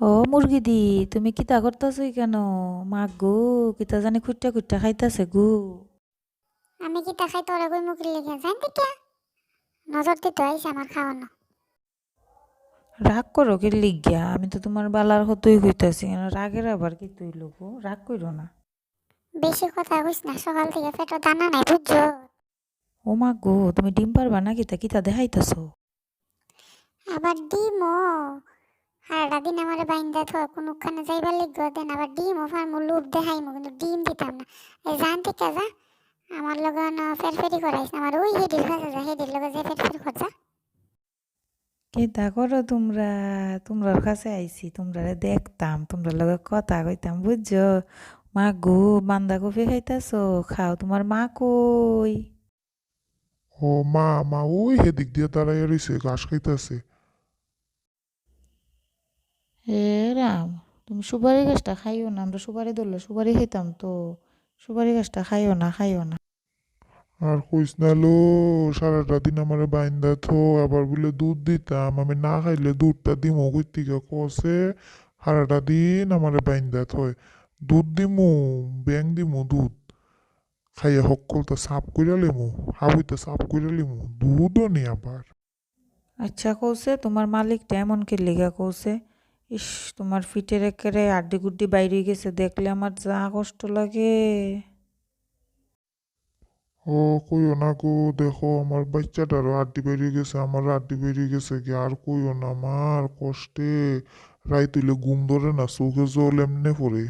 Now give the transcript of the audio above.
ও মুরগি দি তুমি কিতা করতাছো কেন? মা গো কিতা জানি খুঁটটা খুঁটটা খাইতাছে গো। আমি কি দেখাই তোরা কই মুখে লেগে জানতে কে নজর দিতে হয়েছে আমার খাওয়ানো। রাগ করো কি লিগিয়া আমি তো তোমার বালার হতই হইতাছি রাগের আবার কি তুই লোক রাগ করো না। বেশি কথা কইস না সকাল থেকে পেটে দানা নাই বুঝছ? ও মা গো তুমি ডিম পারবা না কিতা কিতা দেখাইতাছো? আবার ডিমও। সারাটা দিন আমার বাইন্দা থো কোনোখানে যাইবার লিখব দেন আবার দেখাইমু কিন্তু ডিম দিতাম না। এই জানতে কে যা আমার লগে ফেরফেরি করাইস আমার ওই হেডির কাছে যা হেডির লগে যে ফেরফেরি করছা কিতা করো তোমরা? তোমরার কাছে আইছি তোমরা দেখতাম তোমরা লগে কথা কইতাম বুঝছ? মা গো বান্ধাকপি খাইতাছো? খাও তোমার মা কই? ও মা মা ওই হেদিক দিয়ে দাঁড়াইয়া রইছে ঘাস খাইতেছে। হে রাম তুমি সুপারি গাছটা খাইও না আমরা সুপারি ধরলে সুপারি খেতাম তো। সুপারি গাছটা খাইও না খাইও না। আর কইস না লো সারাটা দিন আমার বাইন্দা থো আবার বলে দুধ দিতাম আমি না খাইলে দুধটা দিমু কই থেকে কষে সারাটা দিন আমার বাইন্দা থয় দুধ দিমু ব্যাং দিমু দুধ খাইয়া হকলটা সাপ কইরা লিমু হাবুইতে সাপ কইরা লিমু দুধও নি আবার। আচ্ছা কৌছে তোমার মালিকটা এমন কি লেগা কৌছে ইস, তোমার ফিটের একেবারে আড্ডি গুড্ডি বাইরে গেছে, দেখলে আমার যা কষ্ট লাগে। ও, কইও না গো, দেখো আমার বাচ্চাটারও আড্ডি বেরিয়ে গেছে আমার আড্ডি বেরিয়ে গেছে কি আর কইও না আমার কষ্টে। রাই তুইলে ঘুম ধরে না, চোখে জল এমনি পড়ে।